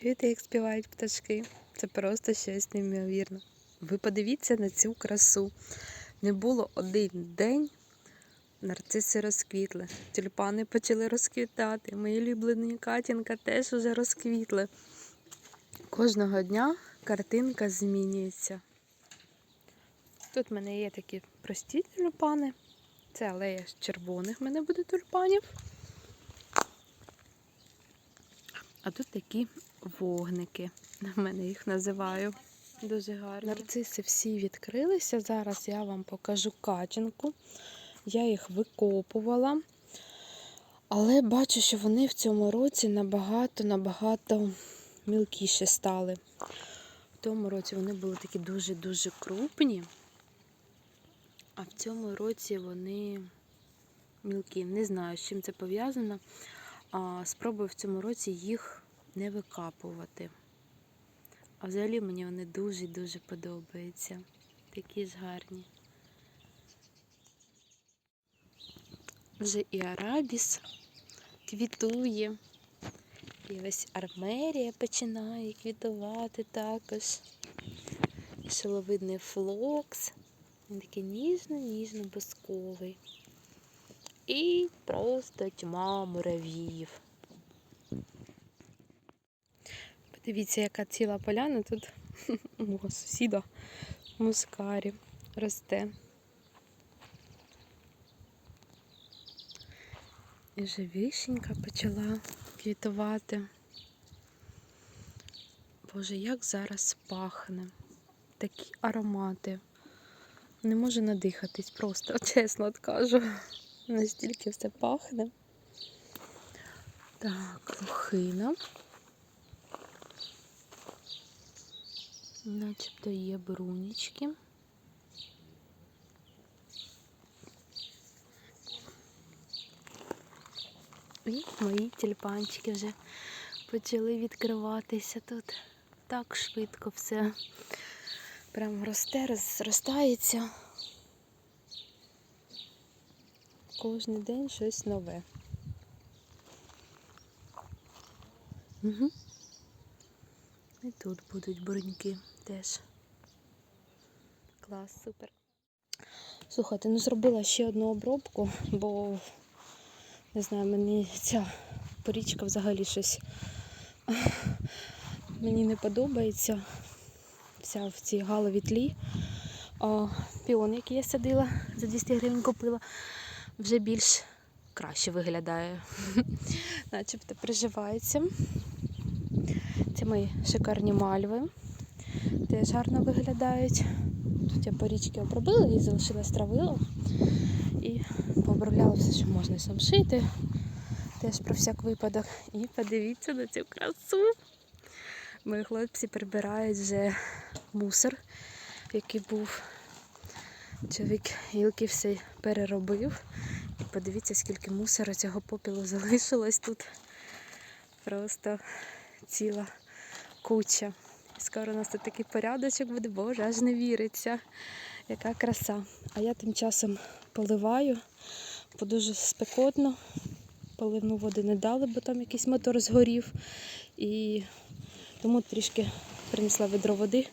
Чуєте, як співають пташки? Це просто щось неймовірне. Ви подивіться на цю красу. Не було один день, нарциси розквітли, тюльпани почали розквітати. Мої улюблені Катінка теж уже розквітли. Кожного дня картинка змінюється. Тут в мене є такі прості тюльпани. Це алея з червоних в мене буде тюльпанів. А тут такі вогники. В мене їх називаю. Дуже гарні. Нарциси всі відкрилися. Зараз я вам покажу качанку. Я їх викопувала. Але бачу, що вони в цьому році набагато-набагато мілкіші стали. В тому році вони були такі дуже-дуже крупні. А в цьому році вони мілкі. Не знаю, з чим це пов'язано. Спробую в цьому році їх не викапувати. А взагалі мені вони дуже-дуже подобаються. Такі ж гарні. Вже і арабіс квітує. І ось армерія починає квітувати також. І шиловидний флокс. Він такий ніжно-ніжно-бусковий. І просто тьма муравіїв. Подивіться, яка ціла поляна тут у мого сусіда мускарі росте. І вже вишенька почала квітувати. Боже, як зараз пахне. Такі аромати. Не можу надихатись просто, чесно кажу. Настільки все пахне. Так, лохина. Начебто є брунічки. І мої тюльпанчики вже почали відкриватися тут. Так швидко все прям росте, розростається. Кожен день щось нове. Угу. І тут будуть бруньки теж. Клас, супер. Слухайте, ну зробила ще одну обробку, бо не знаю, мені ця порічка взагалі щось мені не подобається. Вся в цій галовій тлі. А, піон, який я садила, за 200 гривень купила, вже більш краще виглядає. Начебто приживається. Це мої шикарні мальви. Теж гарно виглядають. Тут я порічки обробила і залишила стравило. І пообробляла все, що можна сам шити. Теж про всяк випадок. І подивіться на цю красу. Мої хлопці прибирають вже мусор, який був. Чоловік гілки все переробив. І подивіться, скільки мусору цього попілу залишилось тут. Просто ціла куча. Скоро у нас тут такий порядочок буде, боже, аж не віриться. Яка краса. А я тим часом поливаю, бо дуже спекотно. Поливну води не дали, бо там якийсь мотор згорів. І тому трішки принесла відро води,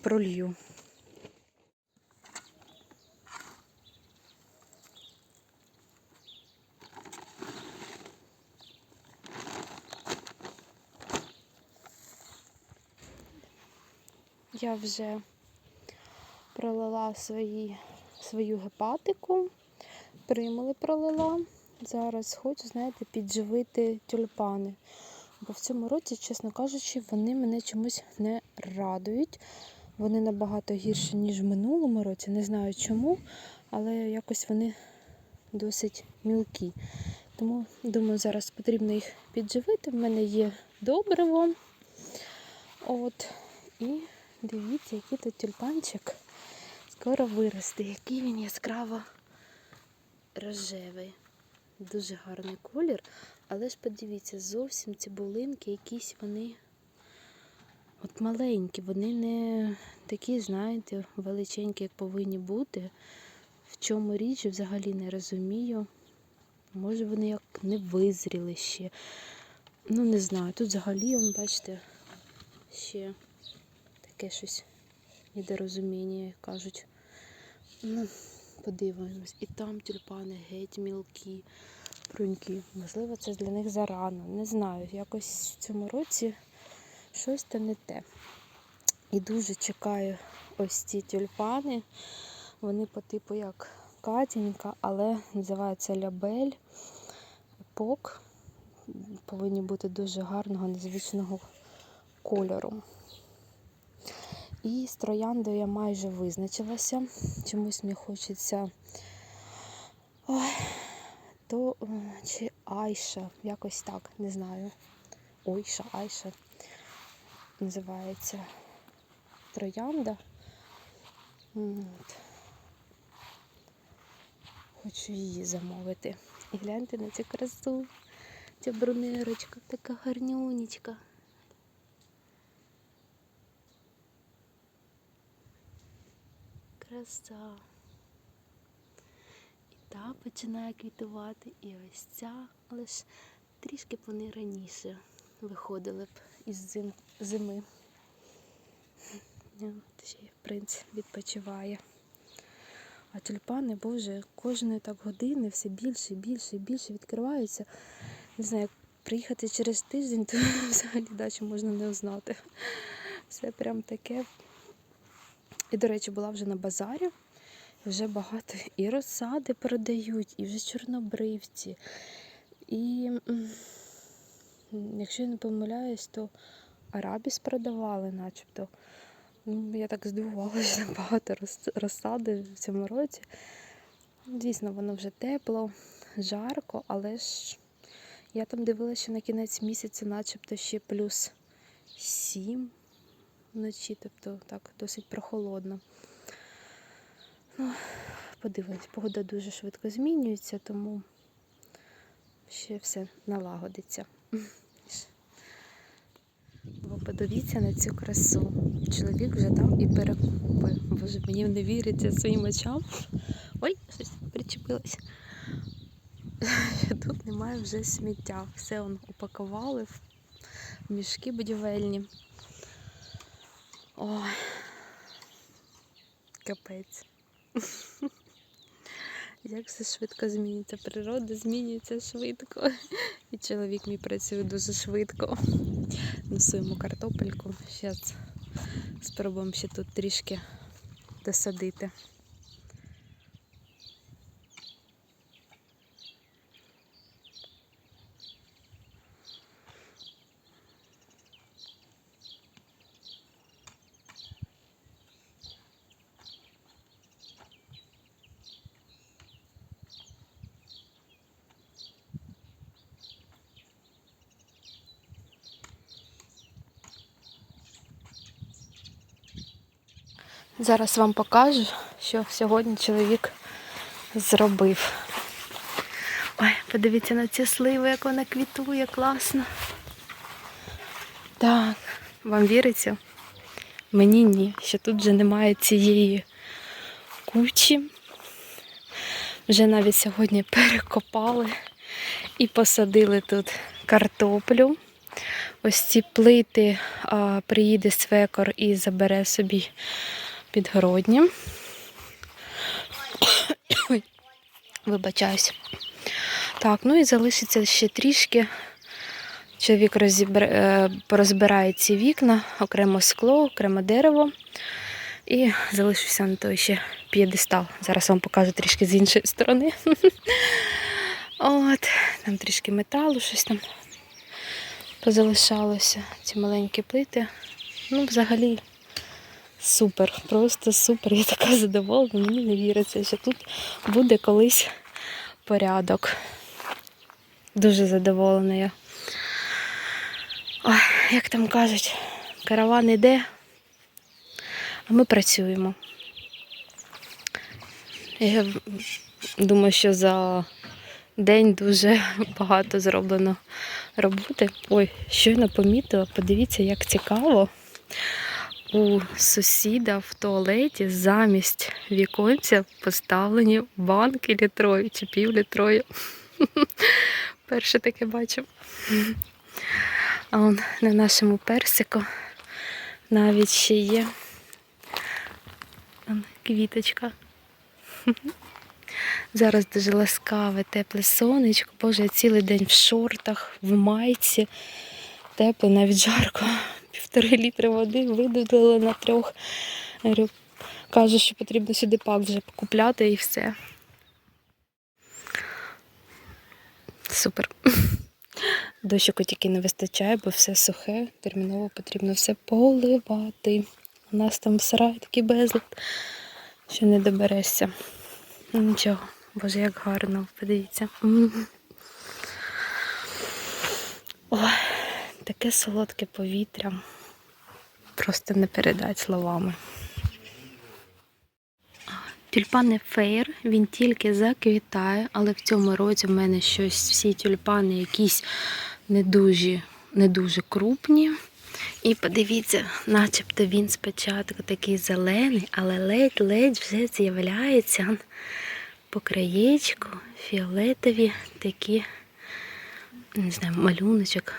пролью. Я вже пролила свої, свою гепатику, примули пролила. Зараз хочу, знаєте, підживити тюльпани. Бо в цьому році, чесно кажучи, вони мене чомусь не радують. Вони набагато гірші, ніж в минулому році. Не знаю чому, але якось вони досить мілкі. Тому, думаю, зараз потрібно їх підживити. В мене є добриво. От. І дивіться, який тут тюльпанчик скоро виросте, який він яскраво рожевий. Дуже гарний колір. Але ж подивіться, зовсім цибулинки якісь вони от маленькі, вони не такі, знаєте, величенькі, як повинні бути. В чому річ взагалі не розумію. Може вони як не визріли ще. Ну, не знаю. Тут взагалі, бачите, ще таке щось недорозуміння, як кажуть. Ну, подивимось. І там тюльпани геть мілкі, брунькі. Можливо, це для них зарано. Не знаю. Якось в цьому році щось там не те. І дуже чекаю ось ці тюльпани. Вони по типу як Катінька, але називаються лябель, епок. Повинні бути дуже гарного, незвичного кольору. І з трояндою я майже визначилася. Чомусь мені хочеться ой, то е, чи Айша, якось так, не знаю. Ойша, Айша називається троянда. Хочу її замовити. І гляньте на цю красу. Ця брунерочка така гарнюнечка. Краса. І та починає квітувати, і ось ця, але ж трішки б вони раніше виходили б із зим, зими. Ще принц відпочиває. А тюльпани, боже, кожної так години все більше, більше і більше відкриваються. Не знаю, як приїхати через тиждень, то взагалі дачу можна не узнати. Все прям таке. І, до речі, була вже на базарі. Вже багато і розсади продають, і вже чорнобривці. І, якщо я не помиляюсь, то арабіс продавали, начебто. Ну, я так здивувалася, багато розсади в цьому році. Дійсно, воно вже тепло, жарко, але ж я там дивилася, що на кінець місяця, начебто, ще плюс 7 вночі, тобто так, досить прохолодно. Ну, подивимось, погода дуже швидко змінюється, тому ще все налагодиться. Ви подивіться на цю красу. Чоловік вже там і перекупи. Боже, мені не віриться своїм очам. Ой, щось причепилось. Тут немає вже сміття. Все он упакували в мішки будівельні. Ой, капець. Як все швидко змінюється. Природа змінюється швидко. І чоловік мій працює дуже швидко. Носуємо картопельку. Зараз спробуємо ще тут трішки досадити. Зараз вам покажу, що сьогодні чоловік зробив. Ой, подивіться на ці сливи, як вона квітує, класно. Так, вам віриться? Мені ні, що тут вже немає цієї кучі. Вже навіть сьогодні перекопали і посадили тут картоплю. Ось ці плити а, приїде свекор і забере собі підгородні. Вибачаюсь. Так, ну і залишиться ще трішки. Чоловік розібра... е, порозбирає ці вікна, окремо скло, окремо дерево. І залишився на той ще п'єдестал. Зараз вам покажу трішки з іншої сторони. От, там трішки металу, щось там позалишалося. Ці маленькі плити. Ну, взагалі, супер, просто супер. Я така задоволена, мені не віриться, що тут буде колись порядок. Дуже задоволена я. Ой, як там кажуть, караван іде, а ми працюємо. Я думаю, що за день дуже багато зроблено роботи. Ой, щойно помітила, подивіться, як цікаво. У сусіда в туалеті замість віконця поставлені банки літрові чи півлітрові. Перше таке бачив. А он на нашому персику Навіть ще є квіточка. Зараз дуже ласкаве, тепле сонечко. Боже, я цілий день в шортах, в майці. Тепло, навіть жарко. Півтори літри води видудили на трьох. Каже, що потрібно сюди пак вже купляти і все. Супер. Дощику тільки не вистачає, бо все сухе, терміново потрібно все поливати. У нас там в сараї такий безлад, що не доберешся. Ну, Нічого, боже, як гарно, подивіться. Ой, таке солодке повітря. Просто не передать словами. Тюльпани фейр, він тільки заквітає, але в цьому році в мене щось всі тюльпани якісь не дуже, не дуже крупні. І подивіться, начебто він спочатку такий зелений, але ледь-ледь вже з'являється по краєчку фіолетові такі, не знаю, малюночок,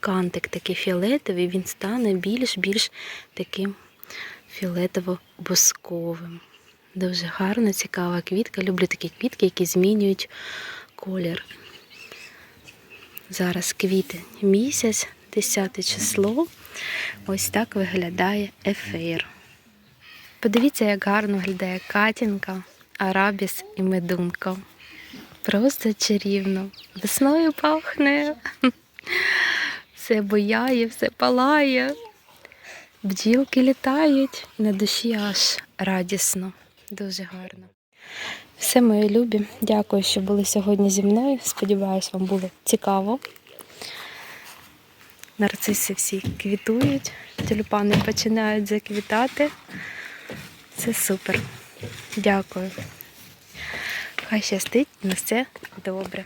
кантик такий фіолетовий, він стане більш-більш таким фіолетово-босковим. Дуже гарна, цікава квітка. Люблю такі квітки, які змінюють колір. Зараз квітень місяць, 10 число. Ось так виглядає ефир. Подивіться, як гарно виглядає Катінка, Арабіс і медунка. Просто чарівно. Весною пахне. Все бояє, все палає. Бджілки літають, на душі аж радісно. Дуже гарно. Все, мої любі. Дякую, що були сьогодні зі мною. Сподіваюсь, вам було цікаво. Нарциси всі квітують, тюльпани починають заквітати. Це супер. Дякую. Хай щастить на все добре.